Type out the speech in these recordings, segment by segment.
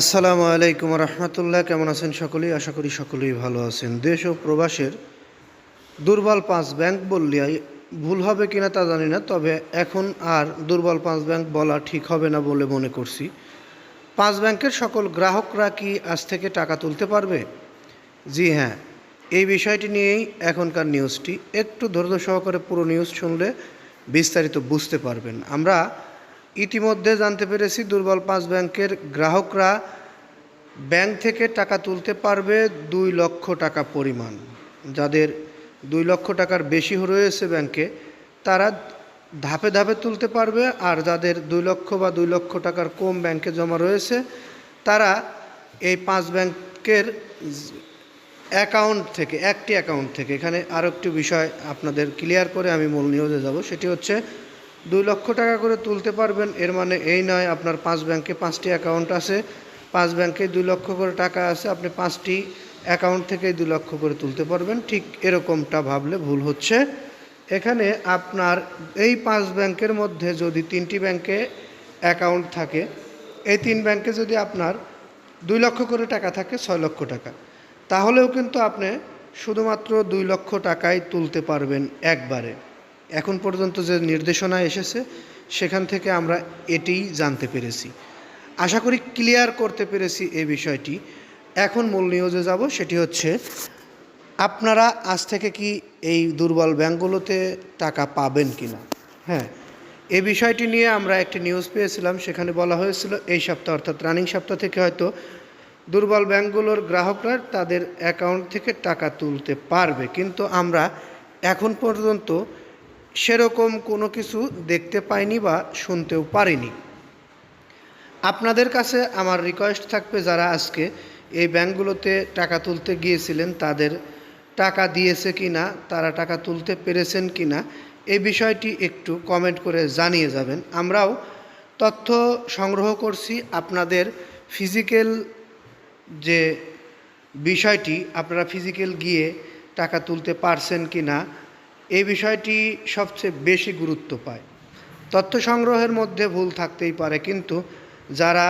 আসসালামু আলাইকুম রহমতুল্লাহ, কেমন আছেন সকলেই? আশা করি সকলেই ভালো আছেন। দেশ ও প্রবাসের দুর্বল পাঁচ ব্যাংক বললে ভুল হবে কিনা তা জানি না, তবে এখন আর দুর্বল পাঁচ ব্যাংক বলা ঠিক হবে না বলে মনে করছি। পাঁচ ব্যাংকের সকল গ্রাহকরা কি আজ থেকে টাকা তুলতে পারবে? জি হ্যাঁ এই বিষয়টি নিয়েই এখনকার নিউজটি। একটু ধৈর্য সহকারে পুরো নিউজ শুনলে বিস্তারিত বুঝতে পারবেন। আমরা ইতিমধ্যে জানতে পেরেছি দুর্বল পাঁচ ব্যাংকের গ্রাহকরা ব্যাংক থেকে টাকা তুলতে পারবে দুই লক্ষ টাকা পরিমাণ। যাদের দুই লক্ষ টাকার বেশি রয়েছে ব্যাংকে, তারা ধাপে ধাপে তুলতে পারবে, আর যাদের দুই লক্ষ বা দুই লক্ষ টাকার কম ব্যাংকে জমা রয়েছে, তারা এই পাঁচ ব্যাংকের অ্যাকাউন্ট থেকে, একটি অ্যাকাউন্ট থেকে। এখানে আরও একটি বিষয় আপনাদের ক্লিয়ার করে আমি মূল নিউজে যাব, সেটি হচ্ছে দুই লক্ষ টাকা করে তুলতে পারবেন। এর মানে এই নয়, আপনার পাঁচ ব্যাংকে পাঁচটি অ্যাকাউন্ট আছে। পাঁচ ব্যাংকে দুই লক্ষ করে টাকা আছে, আপনি পাঁচটি অ্যাকাউন্ট থেকে দুই লক্ষ করে তুলতে পারবেন। ঠিক এরকমটা ভাবলে ভুল হচ্ছে। এখানে আপনার এই পাঁচ ব্যাংকের মধ্যে যদি তিনটি ব্যাংকে অ্যাকাউন্ট থাকে, এই তিন ব্যাংকে যদি আপনার দুই লক্ষ করে টাকা থাকে, ছয় লক্ষ টাকা, তাহলেও কিন্তু আপনি শুধুমাত্র দুই লক্ষ টাকাই তুলতে পারবেন একবারে। এখন পর্যন্ত যে নির্দেশনা এসেছে, সেখান থেকে আমরা এটিই জানতে পেরেছি। আশা করি ক্লিয়ার করতে পেরেছি এই বিষয়টি। এখন মূল নিউজে যাব, সেটি হচ্ছে, আপনারা আজ থেকে কি এই দুর্বল ব্যাঙ্কগুলোতে টাকা পাবেন কি না হ্যাঁ এই বিষয়টি নিয়ে আমরা একটি নিউজ পেয়েছিলাম, সেখানে বলা হয়েছিল, এই সপ্তাহ অর্থাৎ রানিং সপ্তাহ থেকে হয়তো দুর্বল ব্যাঙ্কগুলোর গ্রাহকরা তাদের অ্যাকাউন্ট থেকে টাকা তুলতে পারবে। কিন্তু আমরা এখন পর্যন্ত সেরকম কোনো কিছু দেখতে পাইনি বা শুনতেও পারিনি। আপনাদের কাছে আমার রিকোয়েস্ট থাকবে যারা আজকে এই ব্যাংকগুলোতে টাকা তুলতে গিয়েছিলেন, তাদের টাকা দিয়েছে কি না তারা টাকা তুলতে পেরেছেন কি না এই বিষয়টি একটু কমেন্ট করে জানিয়ে যাবেন। আমরাও তথ্য সংগ্রহ করছি, আপনাদের ফিজিক্যাল যে বিষয়টি, আপনারা ফিজিক্যাল গিয়ে টাকা তুলতে পারছেন কি না এই বিষয়টি সবচেয়ে বেশি গুরুত্ব পায়। তথ্য সংগ্রহের মধ্যে ভুল থাকতেই পারে, কিন্তু যারা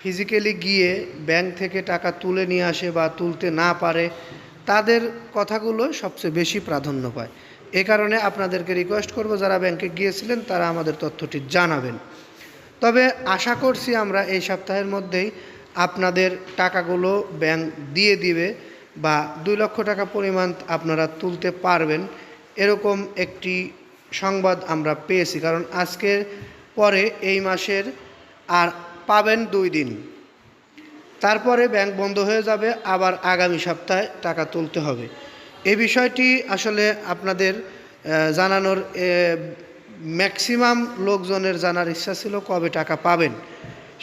ফিজিক্যালি গিয়ে ব্যাংক থেকে টাকা তুলে নিয়ে আসে বা তুলতে না পারে, তাদের কথাগুলো সবচেয়ে বেশি প্রাধান্য পায়। এ কারণে আপনাদেরকে রিকোয়েস্ট করব, যারা ব্যাংকে গিয়েছিলেন, তারা আমাদের তথ্যটি জানাবেন। তবে আশা করছি আমরা এই সপ্তাহের মধ্যেই আপনাদের টাকাগুলো ব্যাংক দিয়ে দিবে বা দুই লক্ষ টাকা পরিমাণ আপনারা তুলতে পারবেন। এরকম একটি সংবাদ আমরা পেয়েছি, কারণ আজকের পরে এই মাসের আর পাবেন দুই দিন। তারপরে ব্যাংক বন্ধ হয়ে যাবে, আবার আগামী সপ্তাহে টাকা তুলতে হবে। এই বিষয়টি আসলে আপনাদের জানানোর ম্যাক্সিমাম লোকজনের জানার ইচ্ছা ছিল কবে টাকা পাবেন।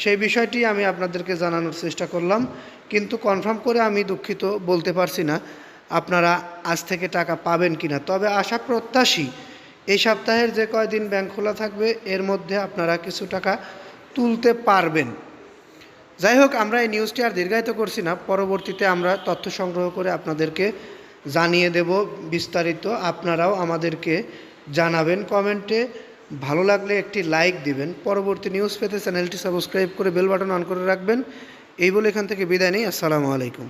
সেই বিষয়টি আমি আপনাদেরকে জানানোর চেষ্টা করলাম, কিন্তু কনফার্ম করে আমি দুঃখিত বলতে পারছি না। আপনারা আজ থেকে টাকা পাবেন কি না তবে আশা প্রত্যাশী, এই সপ্তাহের যে কয়দিন ব্যাংক খোলা থাকবে, এর মধ্যে আপনারা কিছু টাকা তুলতে পারবেন। যাই হোক, আমরা এই নিউজটি আর দীর্ঘায়িত করছি না। পরবর্তীতে আমরা তথ্য সংগ্রহ করে আপনাদেরকে জানিয়ে দেব বিস্তারিত। আপনারাও আমাদেরকে জানাবেন কমেন্টে। ভালো লাগলে একটি লাইক দিবেন। পরবর্তী নিউজ পেতে চ্যানেলটি সাবস্ক্রাইব করে বেল বাটন অন করে রাখবেন। এই বলে এখান থেকে বিদায় নেই। আসসালামু আলাইকুম।